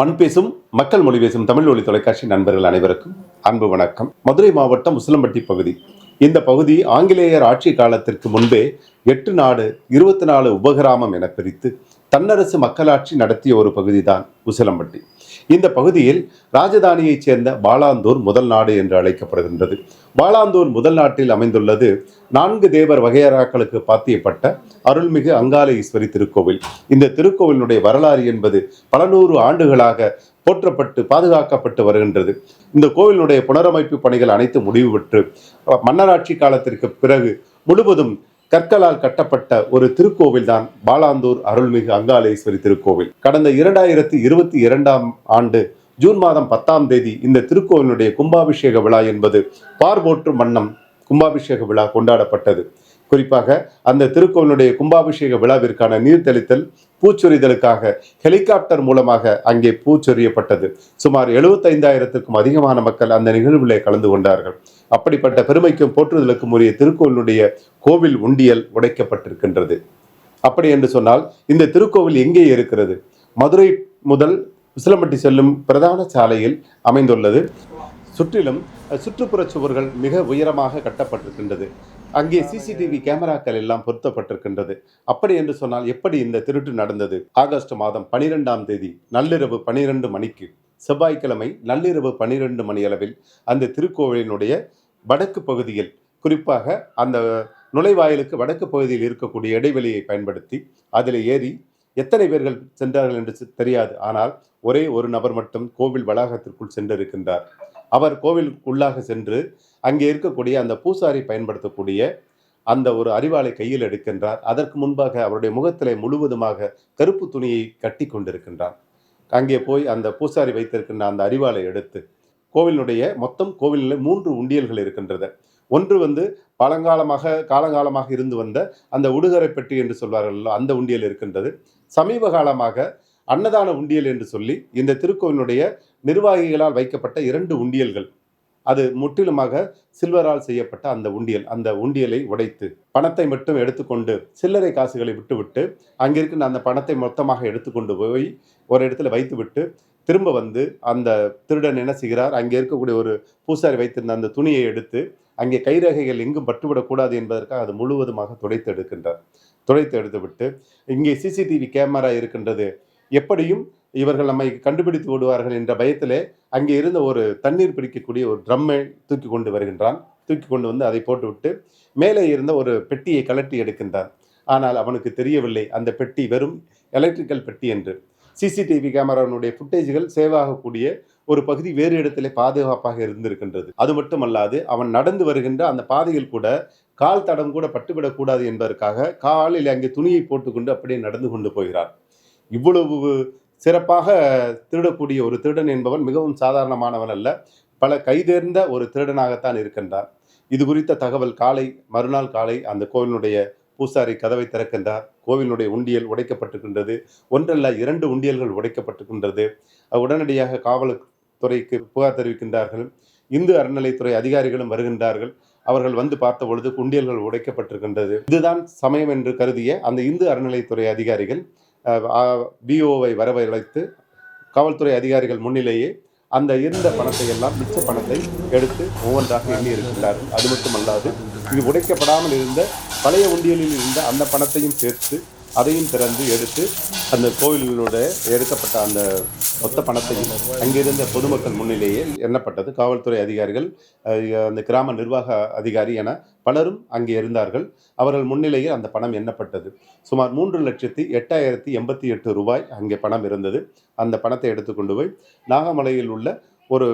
மண் பேசும் மக்கள் மொழி பேசும் தமிழ் மொழி தொலைக்காட்சி நண்பர்கள் அனைவருக்கும் அன்பு வணக்கம். மதுரை மாவட்டம் உசிலம்பட்டி பகுதி. இந்த பகுதி ஆங்கிலேயர் ஆட்சி காலத்திற்கு முன்பே எட்டு நாடு இருபத்தி நாலு உபகிராமம் என பிரித்து தன்னரசு மக்களாட்சி நடத்திய ஒரு பகுதிதான் உசிலம்பட்டி. இந்த பகுதியில் ராஜதானியைச் சேர்ந்த பாலாந்தூர் முதல் நாடு என்று அழைக்கப்படுகின்றது. பாலாந்தூர் முதல் நாட்டில் அமைந்துள்ளது நான்கு தேவர் வகையறாக்களுக்கு பாத்தியப்பட்ட அருள்மிகு அங்காலேஸ்வரி திருக்கோவில். இந்த திருக்கோவிலினுடைய வரலாறு என்பது பல நூறு ஆண்டுகளாக போற்றப்பட்டு பாதுகாக்கப்பட்டு வருகின்றது. இந்த கோவிலினுடைய புனரமைப்பு பணிகள் அனைத்து முடிவு பெற்று மன்னராட்சி காலத்திற்கு பிறகு முழுவதும் கற்களால் கட்டப்பட்ட ஒரு திருக்கோவில் தான் பாலாந்தூர் அருள்மிகு அங்காளேஸ்வரி திருக்கோவில். கடந்த இரண்டாயிரத்தி இருபத்தி இரண்டாம் ஆண்டு ஜூன் மாதம் பத்தாம் தேதி இந்த திருக்கோவிலுடைய கும்பாபிஷேக விழா என்பது பார்போற்று மன்னம் கும்பாபிஷேக விழா கொண்டாடப்பட்டது. குறிப்பாக அந்த திருக்கோவிலுடைய கும்பாபிஷேக விழாவிற்கான நீர் தெளித்தல் பூச்சொரிதலுக்காக ஹெலிகாப்டர் மூலமாக அங்கே பூச்சொரியப்பட்டது. சுமார் எழுபத்தைந்தாயிரத்திற்கும் அதிகமான மக்கள் அந்த நிகழ்விலே கலந்து கொண்டார்கள். அப்படிப்பட்ட பெருமைக்கும் போற்றுதலுக்கும் உரிய திருக்கோவிலுடைய கோவில் உண்டியல் உடைக்கப்பட்டிருக்கின்றது. அப்படி என்று சொன்னால் இந்த திருக்கோவில் எங்கே இருக்கிறது? மதுரை முதல் உசிலம்பட்டி செல்லும் பிரதான சாலையில் அமைந்துள்ளது. சுற்றிலும் சுற்றுப்புற சுவர்கள் மிக உயரமாக கட்டப்பட்டிருக்கின்றது. அங்கே சிசிடிவி கேமராக்கள் எல்லாம் பொருத்தப்பட்டிருக்கின்றது. அப்படி என்று சொன்னால் எப்படி இந்த திருட்டு நடந்தது? ஆகஸ்ட் மாதம் பனிரெண்டாம் தேதி நள்ளிரவு பனிரெண்டு மணிக்கு செவ்வாய்க்கிழமை நள்ளிரவு பனிரெண்டு மணி அளவில் அந்த திருக்கோவிலினுடைய வடக்கு பகுதியில் குறிப்பாக அந்த நுழைவாயிலுக்கு வடக்கு பகுதியில் இருக்கக்கூடிய இடைவெளியை பயன்படுத்தி அதில் ஏறி எத்தனை பேர்கள் சென்றார்கள் என்று தெரியாது. ஆனால் ஒரே ஒரு நபர் மட்டும் கோவில் வளாகத்திற்குள் சென்றிருக்கின்றார். அவர் கோவில் உள்ளாக சென்று அங்கே இருக்கக்கூடிய அந்த பூசாரி பயன்படுத்தக்கூடிய அந்த ஒரு அறிவாளை கையில் எடுக்கின்றார். அதற்கு முன்பாக அவருடைய முகத்திலே முழுவதுமாக கருப்பு துணியை கட்டி கொண்டிருக்கின்றார் அங்கே போய் அந்த பூசாரி வைத்திருக்கின்ற அந்த அறிவாளை எடுத்து கோவிலினுடைய மொத்தம் கோவிலில் மூன்று உண்டியல்கள் இருக்கின்றது. ஒன்று வந்து பழங்காலமாக காலங்காலமாக இருந்து வந்த அந்த உடுகரை பெட்டி என்று சொல்வார்கள் அந்த உண்டியல் இருக்கின்றது. சமீப காலமாக அன்னதான உண்டியல் என்று சொல்லி இந்த திருக்கோவிலுடைய நிர்வாகிகளால் வைக்கப்பட்ட இரண்டு உண்டியல்கள். அது முற்றிலுமாக சில்வரால் செய்யப்பட்ட அந்த உண்டியல். அந்த உண்டியலை உடைத்து பணத்தை மட்டும் எடுத்துக்கொண்டு சில்லறை காசுகளை விட்டுவிட்டு அங்கிருக்கின்ற அந்த பணத்தை மொத்தமாக எடுத்துக்கொண்டு போய் ஒரு இடத்துல வைத்துவிட்டு திரும்ப வந்து அந்த திருடன் என்ன செய்கிறார்? அங்கே இருக்கக்கூடிய ஒரு பூசாரி வைத்திருந்த அந்த துணியை எடுத்து அங்கே கைரேகைகள் எங்கும் பட்டுவிடக்கூடாது என்பதற்காக அது முழுவதுமாக துடைத்து எடுக்கின்றார். துடைத்து எடுத்துவிட்டு இங்கே சிசிடிவி கேமரா இருக்கின்றது. எப்படியும் இவர்கள் நம்மை கண்டுபிடித்து விடுவார்கள் என்ற பயத்திலே அங்கே இருந்த ஒரு தண்ணீர் பிடிக்கக்கூடிய ஒரு ட்ரம்மை தூக்கி கொண்டு வருகின்றான். தூக்கி கொண்டு வந்து அதை போட்டுவிட்டு மேலே இருந்த ஒரு பெட்டியை கலட்டி எடுக்கின்றான். ஆனால் அவனுக்கு தெரியவில்லை. அந்த பெட்டி வெறும் எலக்ட்ரிக்கல் பெட்டி என்று. சிசிடிவி கேமராவினுடைய ஃபுட்டேஜ்கள் சேவ் ஆகக்கூடிய ஒரு பகுதி வேறு இடத்திலே பாதுகாப்பாக இருந்திருக்கின்றது. அது மட்டுமல்லாது அவன் நடந்து வருகின்ற அந்த பாதையில் கூட கால் தடம் கூட பட்டுவிடக்கூடாது என்பதற்காக காலில் அங்கே துணியை போட்டுக்கொண்டு அப்படியே நடந்து கொண்டு போகிறார் இவ்வளவு சிறப்பாக திருடக்கூடிய ஒரு திருடன் என்பவன் மிகவும் சாதாரணமானவன் அல்ல. பல கைதேர்ந்த ஒரு திருடனாகத்தான் இருக்கின்றான். இது குறித்த தகவல் காலை மறுநாள் காலை அந்த கோவிலுடைய பூசாரி கதவை திறக்கின்றார். கோவிலுடைய உண்டியல் உடைக்கப்பட்டிருக்கின்றது. ஒன்றல்ல இரண்டு உண்டியல்கள் உடைக்கப்பட்டிருக்கின்றது. உடனடியாக காவல்துறைக்கு புகார் தெரிவிக்கின்றார்கள். இந்து அறநிலைத்துறை அதிகாரிகளும் வருகின்றார்கள். அவர்கள் வந்து பார்த்த பொழுது உண்டியல்கள் உடைக்கப்பட்டிருக்கின்றது. இதுதான் சமயம் என்று கருதிய அந்த இந்து அறநிலைத்துறை அதிகாரிகள் பிஓவை வரவழைத்து காவல்துறை அதிகாரிகள் முன்னிலேயே அந்த இருந்த பணத்தை எல்லாம் மிச்ச பணத்தை எடுத்து ஒவ்வொன்றாக எண்ணி இருக்கின்றார்கள் அது மட்டுமல்லாது இது உடைக்கப்படாமல் இருந்த பழைய உண்டியலில் இருந்த அந்த பணத்தையும் சேர்த்து அதையும் திறந்து எடுத்து அந்த கோவிலினுடைய எடுக்கப்பட்ட அந்த மொத்த பணத்தையும் அங்கிருந்த பொதுமக்கள் முன்னிலேயே எண்ணப்பட்டது. காவல்துறை அதிகாரிகள் அந்த கிராம நிர்வாக அதிகாரி என பலரும் அங்கே இருந்தார்கள். அவர்கள் முன்னிலையில் அந்த பணம் எண்ணப்பட்டது. சுமார் மூன்று லட்சத்தி எட்டாயிரத்தி எண்பத்தி எட்டு ரூபாய் அங்கே பணம் இருந்தது. அந்த பணத்தை எடுத்துக்கொண்டு போய் நாகமலையில் உள்ள ஒரு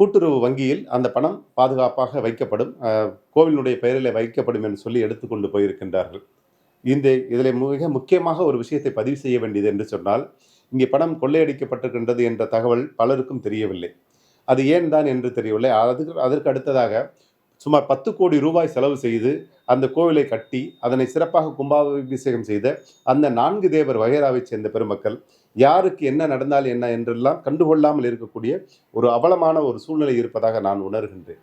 கூட்டுறவு வங்கியில் அந்த பணம் பாதுகாப்பாக வைக்கப்படும் கோவிலுடைய கோவிலினுடைய பெயரில் வைக்கப்படும் என்று சொல்லி எடுத்துக்கொண்டு போயிருக்கின்றார்கள். இந்த இதில் மிக முக்கியமாக ஒரு விஷயத்தை பதிவு செய்ய வேண்டியது என்று சொன்னால் இங்கே பணம் கொள்ளையடிக்கப்பட்டிருக்கின்றது என்ற தகவல் பலருக்கும் தெரியவில்லை. அது ஏன் தான் என்று தெரியவில்லை. அதுக்கு அதற்கு அடுத்ததாக சுமார் பத்து கோடி ரூபாய் செலவு செய்து அந்த கோவிலை கட்டி அதனை சிறப்பாக கும்பாபிஷேகம் செய்த அந்த நான்கு தேவர் வகைராவைச் சேர்ந்த பெருமக்கள் யாருக்கு என்ன நடந்தால் என்ன என்றெல்லாம் கண்டுகொள்ளாமல் இருக்கக்கூடிய ஒரு அவலமான ஒரு சூழ்நிலை இருப்பதாக நான் உணர்கின்றேன்.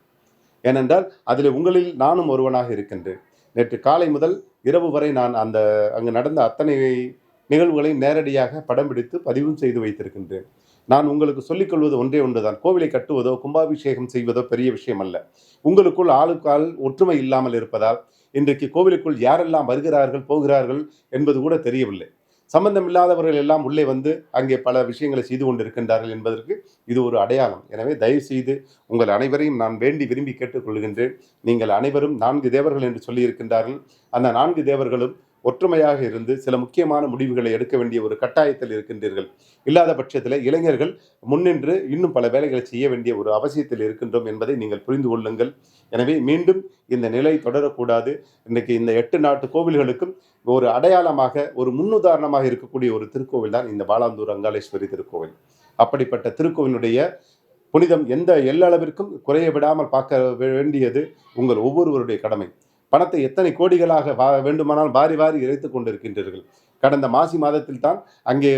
ஏனென்றால் அதில் உங்களில் நானும் ஒருவனாக இருக்கின்றேன். நேற்று காலை முதல் இரவு வரை நான் அந்த அங்கு நடந்த அத்தனை நிகழ்வுகளை நேரடியாக படம் பிடித்து பதிவும் செய்து வைத்திருக்கின்றேன். நான் உங்களுக்கு சொல்லிக்கொள்வது ஒன்றே ஒன்றுதான். கோவிலை கட்டுவதோ கும்பாபிஷேகம் செய்வதோ பெரிய விஷயம் அல்ல உங்களுக்குள் ஆளுக்கால் ஒற்றுமை இல்லாமல் இருப்பதால் இன்றைக்கு கோவிலுக்குள் யாரெல்லாம் வருகிறார்கள் போகிறார்கள் என்பது கூட தெரியவில்லை. சம்பந்தம் இல்லாதவர்கள் எல்லாம் உள்ளே வந்து அங்கே பல விஷயங்களை செய்து கொண்டிருக்கின்றார்கள் என்பதற்கு இது ஒரு அடையாளம். எனவே தயவு செய்து உங்கள் அனைவரையும் நான் வேண்டி விரும்பி கேட்டுக்கொள்கின்றேன். நீங்கள் அனைவரும் நான்கு தேவர்கள் என்று சொல்லியிருக்கின்றார்கள். அந்த நான்கு தேவர்களும் ஒற்றுமையாக இருந்து சில முக்கியமான முடிவுகளை எடுக்க வேண்டிய ஒரு கட்டாயத்தில் இருக்கின்றீர்கள். இல்லாத பட்சத்தில் இளைஞர்கள் முன்னின்று இன்னும் பல வேலைகளை செய்ய வேண்டிய ஒரு அவசியத்தில் இருக்கின்றோம் என்பதை நீங்கள் புரிந்து கொள்ளுங்கள். எனவே மீண்டும் இந்த நிலை தொடரக்கூடாது. இன்றைக்கு இந்த எட்டு நாட்டு கோவில்களுக்கும் ஒரு அடையாளமாக ஒரு முன்னுதாரணமாக இருக்கக்கூடிய ஒரு திருக்கோவில் தான் இந்த பாலாந்தூர் அங்காளேஸ்வரி திருக்கோவில். அப்படிப்பட்ட திருக்கோவிலுடைய புனிதம் எந்த எல்லளவிற்கும் குறைய விடாமல் பார்க்க வேண்டியது உங்கள் ஒவ்வொருவருடைய கடமை. பணத்தை எத்தனை கோடிகளாக வா வேண்டுமானால் வாரி வாரி இறைத்து கொண்டிருக்கின்றீர்கள். கடந்த மாசி மாதத்தில் தான் அங்கே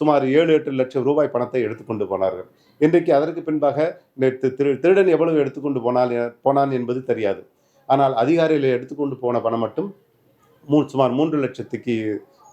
சுமார் ஏழு எட்டு லட்சம் ரூபாய் பணத்தை எடுத்துக்கொண்டு போனார்கள். இன்றைக்கு அதற்கு பின்பாக நேற்று திரு திருடன் எவ்வளவு எடுத்துக்கொண்டு போனால் போனான் என்பது தெரியாது. ஆனால் அதிகாரிகள் எடுத்துக்கொண்டு போன பணம் மட்டும் மூ சுமார் மூன்று லட்சத்துக்கு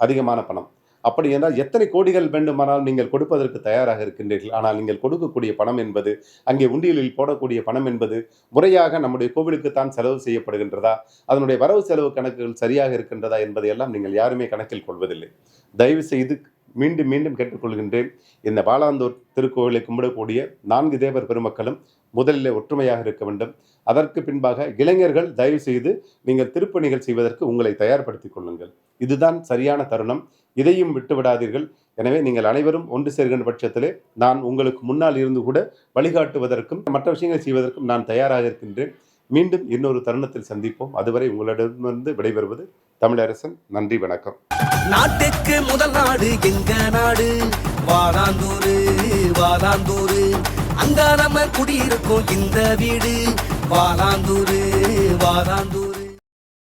அதிகமான பணம். அப்படி என்றால் எத்தனை கோடிகள் வேண்டுமானால் நீங்கள் கொடுப்பதற்கு தயாராக இருக்கின்றீர்கள்? ஆனால் நீங்கள் கொடுக்கக்கூடிய பணம் என்பது அங்கே உண்டியலில் போடக்கூடிய பணம் என்பது முறையாக நம்முடைய கோவிலுக்குத்தான் செலவு செய்யப்படுகின்றதா? அதனுடைய வரவு செலவு கணக்குகள் சரியாக இருக்கின்றதா என்பதையெல்லாம் நீங்கள் யாருமே கணக்கில் கொள்வதில்லை. தயவு செய்து மீண்டும் மீண்டும் கேட்டுக்கொள்கின்றேன். இந்த பாலாந்தூர் திருக்கோவிலை கும்பிடக்கூடிய நான்கு தேவர் பெருமக்களும் முதலிலே ஒற்றுமையாக இருக்க வேண்டும். அதற்கு பின்பாக இளைஞர்கள் தயவு செய்து நீங்கள் திருப்பணிகள் செய்வதற்கு உங்களை தயார்படுத்திக் கொள்ளுங்கள். இதுதான் சரியான தருணம். இதையும் விட்டுவிடாதீர்கள் எனவே நீங்கள் அனைவரும் ஒன்று சேர்கின்ற பட்சத்திலே நான் உங்களுக்கு முன்னால் இருந்து கூட வழிகாட்டுவதற்கும் மற்ற விஷயங்களை செய்வதற்கும் நான் தயாராக இருக்கின்றேன். மீண்டும் இன்னொரு தருணத்தில் சந்திப்போம். அதுவரை உங்களிடமிருந்து விடைபெறுவது தமிழரசன் நன்றி வணக்கம். நாட்டுக்கு முதல் நாடு எங்க நாடு? வாராந்தூரு வாராந்தூரு அங்க நம்ம குடியிருக்கோம் இந்த வீடு. வாராந்தூரு வாதாந்தூர்